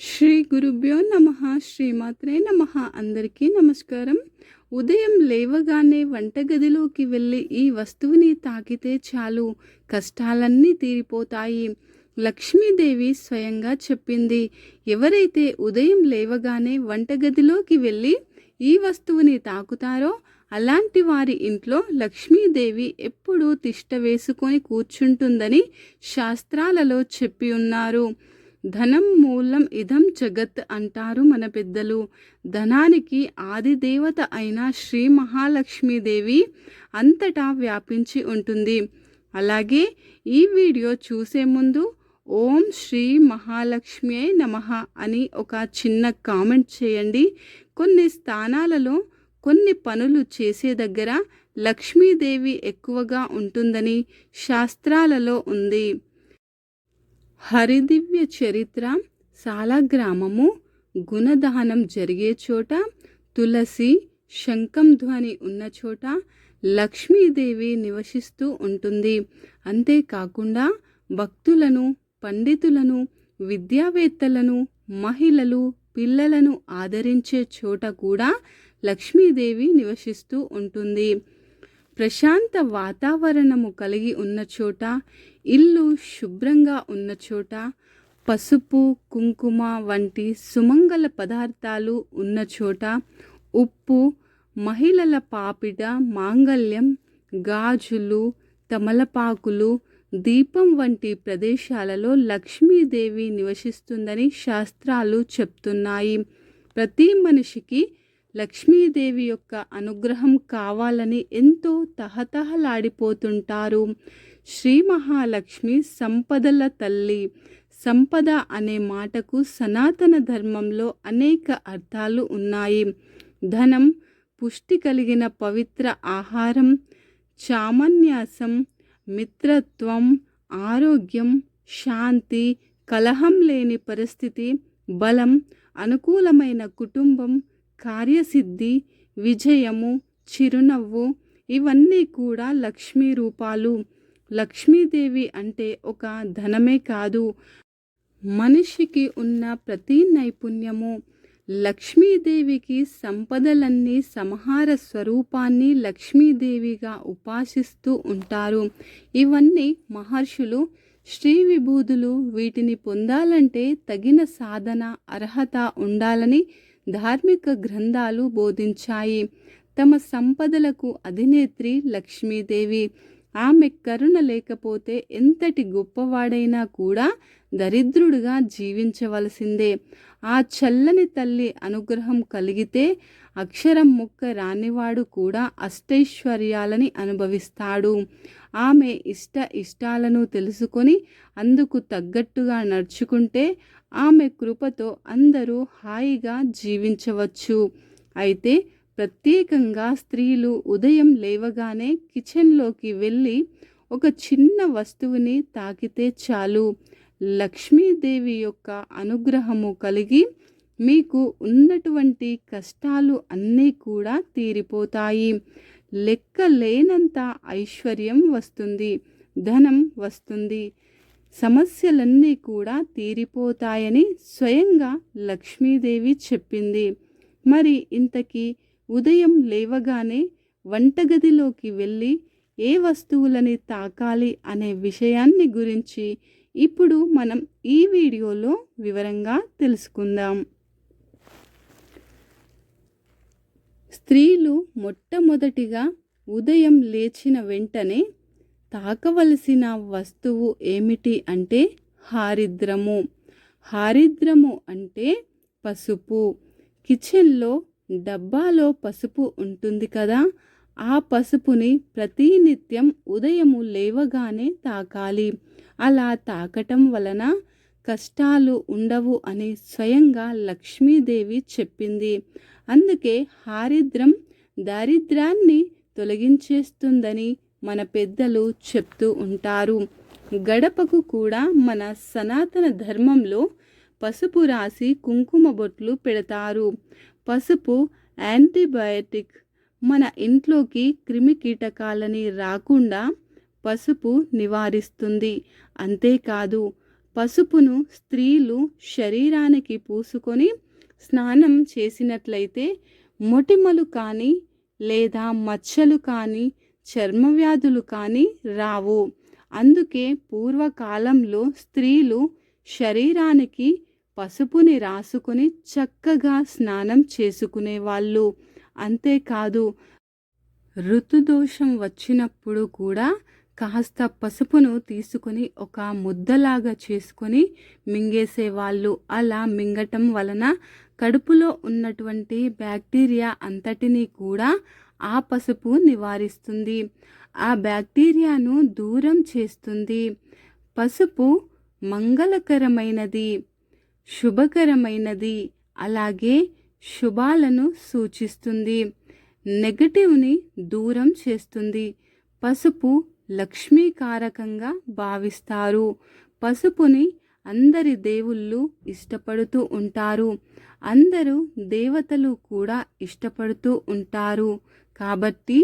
శ్రీ గురుభ్యో నమ. శ్రీమాత్రే నమ. అందరికీ నమస్కారం. ఉదయం లేవగానే వంటగదిలోకి వెళ్ళి ఈ వస్తువుని తాకితే చాలు. కష్టాలన్నీ తీరిపోతాయి. లక్ష్మీదేవి స్వయంగా చెప్పింది. ఎవరైతే ఉదయం లేవగానే వంటగదిలోకి వెళ్ళి ఈ వస్తువుని తాకుతారో అలాంటి వారి ఇంట్లో లక్ష్మీదేవి ఎప్పుడూ తిష్ట వేసుకొని కూర్చుంటుందని శాస్త్రాలలో చెప్పి ఉన్నారు. ధనం మూలం ఇదం జగత్ అంటారు మన పెద్దలు. ధనానికి ఆదిదేవత అయిన శ్రీ మహాలక్ష్మీదేవి అంతటా వ్యాపించి ఉంటుంది. అలాగే ఈ వీడియో చూసే ముందు ఓం శ్రీ మహాలక్ష్మి నమః అని ఒక చిన్న కామెంట్ చేయండి. కొన్ని స్థానాలలో కొన్ని పనులు చేసే దగ్గర లక్ష్మీదేవి ఎక్కువగా ఉంటుందని శాస్త్రాలలో ఉంది. హరిదివ్య చరిత్ర సాలగ్రామము గుణదానం జరిగే చోట తులసి శంఖం ధ్వని ఉన్న చోట లక్ష్మీదేవి నివసిస్తూ ఉంటుంది. అంతేకాకుండా భక్తులను పండితులను విద్యావేత్తలను మహిళలు పిల్లలను ఆదరించే చోట కూడా లక్ష్మీదేవి నివసిస్తూ ఉంటుంది. ప్రశాంత వాతావరణము కలిగి ఉన్న చోట ఇల్లు శుభ్రంగా ఉన్న చోట పసుపు కుంకుమ వంటి సుమంగళ పదార్థాలు ఉన్న చోట ఉప్పు మహిళల పాపిట మాంగల్యం గాజులు తమలపాకులు దీపం వంటి ప్రదేశాలలో లక్ష్మీదేవి నివసిస్తుందని శాస్త్రాలు చెప్తున్నాయి. ప్రతి మనిషికి లక్ష్మీదేవి యొక్క అనుగ్రహం కావాలని ఎంతో తహతహలాడిపోతుంటారు. శ్రీ మహాలక్ష్మి సంపదల తల్లి. సంపద అనే మాటకు సనాతన ధర్మంలో అనేక అర్థాలు ఉన్నాయి. ధనం పుష్టి కలిగిన పవిత్ర ఆహారం చామన్యాసం మిత్రత్వం ఆరోగ్యం శాంతి కలహం లేని పరిస్థితి బలం అనుకూలమైన కుటుంబం కార్యసిద్ధి విజయము చిరునవ్వు ఇవన్నీ కూడా లక్ష్మీ రూపాలు. లక్ష్మీదేవి అంటే ఒక ధనమే కాదు. మనిషికి ఉన్న ప్రతి నైపుణ్యము లక్ష్మీదేవికి సంపదలన్నీ సంహార స్వరూపాన్ని లక్ష్మీదేవిగా ఉపాసిస్తూ ఉంటారు. ఇవన్నీ మహర్షులు శ్రీ విభూదులు వీటిని పొందాలంటే తగిన సాధన అర్హత ఉండాలని ధార్మిక గ్రంథాలు బోధించాయి. తమ సంపదలకు అధినేత్రి లక్ష్మీదేవి. ఆమె కరుణ లేకపోతే ఎంతటి గొప్పవాడైనా కూడా దరిద్రుడుగా జీవించవలసిందే. ఆ చల్లని తల్లి అనుగ్రహం కలిగితే అక్షరం మొక్క రానివాడు కూడా అష్టైశ్వర్యాలని అనుభవిస్తాడు. ఆమె ఇష్ట ఇష్టాలను తెలుసుకొని అందుకు తగ్గట్టుగా నడుచుకుంటే ఆమె కృపతో అందరూ హాయిగా జీవించవచ్చు. అయితే ప్రత్యేకంగా స్త్రీలు ఉదయం లేవగానే కిచెన్లోకి వెళ్ళి ఒక చిన్న వస్తువుని తాకితే చాలు. లక్ష్మీదేవి యొక్క అనుగ్రహము కలిగి మీకు ఉన్నటువంటి కష్టాలు అన్నీ కూడా తీరిపోతాయి. లెక్క లేనంత ఐశ్వర్యం వస్తుంది ధనం వస్తుంది. సమస్యలన్నీ కూడా తీరిపోతాయని స్వయంగా లక్ష్మీదేవి చెప్పింది. మరి ఇంతకీ ఉదయం లేవగానే వంటగదిలోకి వెళ్ళి ఏ వస్తువులని తాకాలి అనే విషయాన్ని గురించి ఇప్పుడు మనం ఈ వీడియోలో వివరంగా తెలుసుకుందాం. స్త్రీలు మొట్టమొదటిగా ఉదయం లేచిన వెంటనే తాకవలసిన వస్తువు ఏమిటి అంటే హారిద్రము. హారిద్రము అంటే పసుపు. కిచెన్లో డబ్బాలో పసుపు ఉంటుంది కదా ఆ పసుపుని ప్రతినిత్యం ఉదయము లేవగానే తాకాలి. అలా తాకటం వలన కష్టాలు ఉండవు అని స్వయంగా లక్ష్మీదేవి చెప్పింది. అందుకే హారిద్రం దారిద్రాన్ని తొలగించేస్తుందని మన పెద్దలు చెప్తూ ఉంటారు. గడపకు కూడా మన సనాతన ధర్మంలో పసుపు రాసి కుంకుమ బొట్లు పెడతారు. పసుపు యాంటీబయాటిక్. మన ఇంట్లోకి క్రిమి కీటకాలని రాకుండా పసుపు నివారిస్తుంది. అంతేకాదు పసుపును స్త్రీలు శరీరానికి పూసుకొని స్నానం చేసినట్లయితే మొటిమలు కానీ లేదా మచ్చలు కానీ చర్మవ్యాధులు కానీ రావు. అందుకే పూర్వకాలంలో స్త్రీలు శరీరానికి పసుపుని రాసుకొని చక్కగా స్నానం చేసుకునేవాళ్ళు. అంతేకాదు ఋతుదోషం వచ్చినప్పుడు కూడా కాస్త పసుపును తీసుకొని ఒక ముద్దలాగా చేసుకొని మింగేసేవాళ్ళు. అలా మింగటం వలన కడుపులో ఉన్నటువంటి బ్యాక్టీరియా అంతటినీ కూడా ఆ పసుపు నివారిస్తుంది. ఆ బ్యాక్టీరియాను దూరం చేస్తుంది. పసుపు మంగళకరమైనది శుభకరమైనది అలాగే శుభాలను సూచిస్తుంది. నెగటివ్ని దూరం చేస్తుంది. పసుపు లక్ష్మీకారకంగా భావిస్తారు. పసుపుని అందరి దేవుళ్ళు ఇష్టపడుతూ ఉంటారు. అందరూ దేవతలు కూడా ఇష్టపడుతూ ఉంటారు. కాబట్టి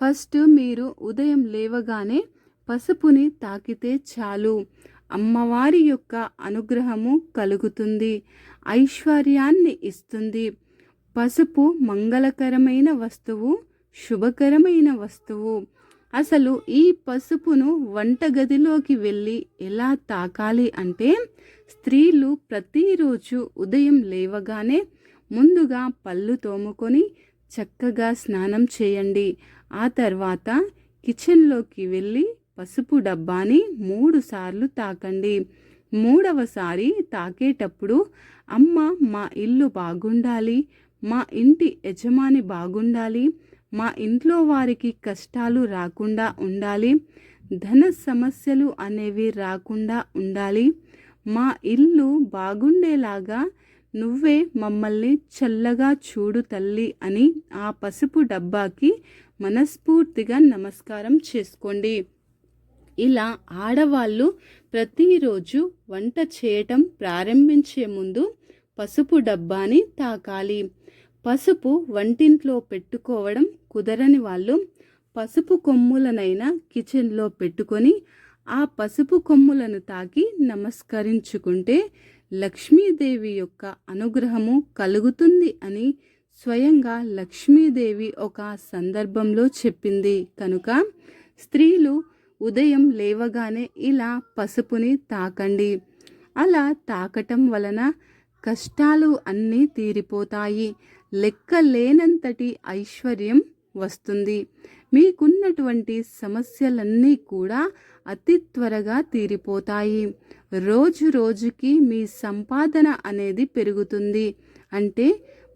ఫస్ట్ మీరు ఉదయం లేవగానే పసుపుని తాకితే చాలు. అమ్మవారి యొక్క అనుగ్రహము కలుగుతుంది. ఐశ్వర్యాన్ని ఇస్తుంది. పసుపు మంగళకరమైన వస్తువు శుభకరమైన వస్తువు. అసలు ఈ పసుపును వంటగదిలోకి వెళ్ళి ఎలా తాకాలి అంటే స్త్రీలు ప్రతిరోజు ఉదయం లేవగానే ముందుగా పళ్ళు తోముకొని చక్కగా స్నానం చేయండి. ఆ తర్వాత కిచెన్లోకి వెళ్ళి పసుపు డబ్బాని మూడు సార్లు తాకండి. మూడవసారి తాకేటప్పుడు అమ్మ మా ఇల్లు బాగుండాలి మా ఇంటి యజమాని బాగుండాలి మా ఇంట్లో వారికి కష్టాలు రాకుండా ఉండాలి ధన సమస్యలు అనేవి రాకుండా ఉండాలి మా ఇల్లు బాగుండేలాగా నువ్వే మమ్మల్ని చల్లగా చూడు తల్లి అని ఆ పసుపు డబ్బాకి మనస్ఫూర్తిగా నమస్కారం చేసుకోండి. ఇలా ఆడవాళ్ళు ప్రతిరోజు వంట చేయటం ప్రారంభించే ముందు పసుపు డబ్బాని తాకాలి. పసుపు వంటింట్లో పెట్టుకోవడం కుదరని వాళ్ళు పసుపు కొమ్ములనైనా కిచెన్లో పెట్టుకొని ఆ పసుపు కొమ్ములను తాకి నమస్కరించుకుంటే లక్ష్మీదేవి యొక్క అనుగ్రహము కలుగుతుంది అని స్వయంగా లక్ష్మీదేవి ఒక సందర్భంలో చెప్పింది. కనుక స్త్రీలు ఉదయం లేవగానే ఇలా పసుపుని తాకండి. అలా తాకటం వలన కష్టాలు అన్నీ తీరిపోతాయి. లెక్క లేనంతటి ఐశ్వర్యం వస్తుంది. మీకున్నటువంటి సమస్యలన్నీ కూడా అతి త్వరగా తీరిపోతాయి. రోజు రోజుకి మీ సంపాదన అనేది పెరుగుతుంది. అంటే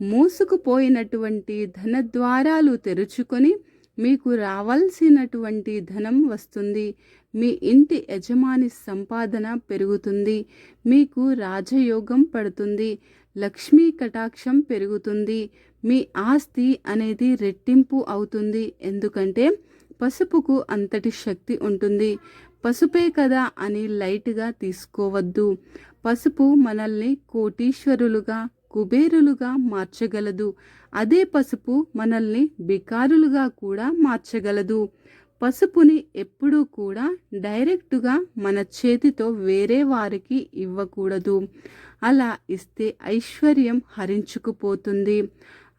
మూసుకుపోయినటువంటి ధనద్వారాలు తెరుచుకొని మీకు రావాల్సినటువంటి ధనం వస్తుంది. మీ ఇంటి యజమాని సంపాదన పెరుగుతుంది. మీకు రాజయోగం పడుతుంది. లక్ష్మీ కటాక్షం పెరుగుతుంది. మీ ఆస్తి అనేది రెట్టింపు అవుతుంది. ఎందుకంటే పసుపుకు అంతటి శక్తి ఉంటుంది. పసుపే కదా అని లైట్గా తీసుకోవద్దు. పసుపు మనల్ని కోటీశ్వరులుగా కుబేరులుగా మార్చగలదు. అదే పసుపు మనల్ని బికారులుగా కూడా మార్చగలదు. పసుపుని ఎప్పుడూ కూడా డైరెక్టుగా మన చేతితో వేరే వారికి ఇవ్వకూడదు. అలా ఇస్తే ఐశ్వర్యం హరించుకుపోతుంది.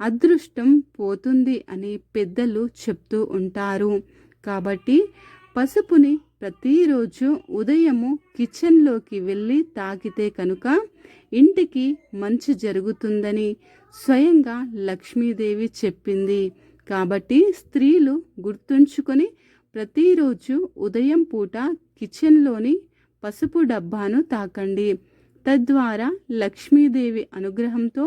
అదృష్టం పోతుంది అని పెద్దలు చెప్తూ ఉంటారు. కాబట్టి పసుపుని ప్రతిరోజు ఉదయము కిచెన్లోకి వెళ్ళి తాకితే కనుక ఇంటికి మంచి జరుగుతుందని స్వయంగా లక్ష్మీదేవి చెప్పింది. కాబట్టి స్త్రీలు గుర్తుంచుకొని ప్రతిరోజు ఉదయం పూట కిచెన్లోని పసుపు డబ్బాను తాకండి. తద్వారా లక్ష్మీదేవి అనుగ్రహంతో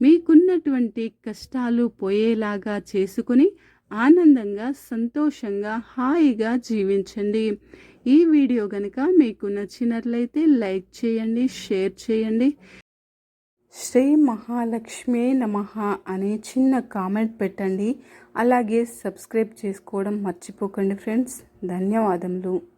మీకున్నటువంటి కష్టాలు పోయేలాగా చేసుకుని ఆనందంగా సంతోషంగా హాయిగా జీవించండి. ఈ వీడియో కనుక మీకు నచ్చినట్లయితే లైక్ చేయండి షేర్ చేయండి. శ్రీ మహాలక్ష్మి నమ అనే చిన్న కామెంట్ పెట్టండి. అలాగే సబ్స్క్రైబ్ చేసుకోవడం మర్చిపోకండి ఫ్రెండ్స్. ధన్యవాదములు.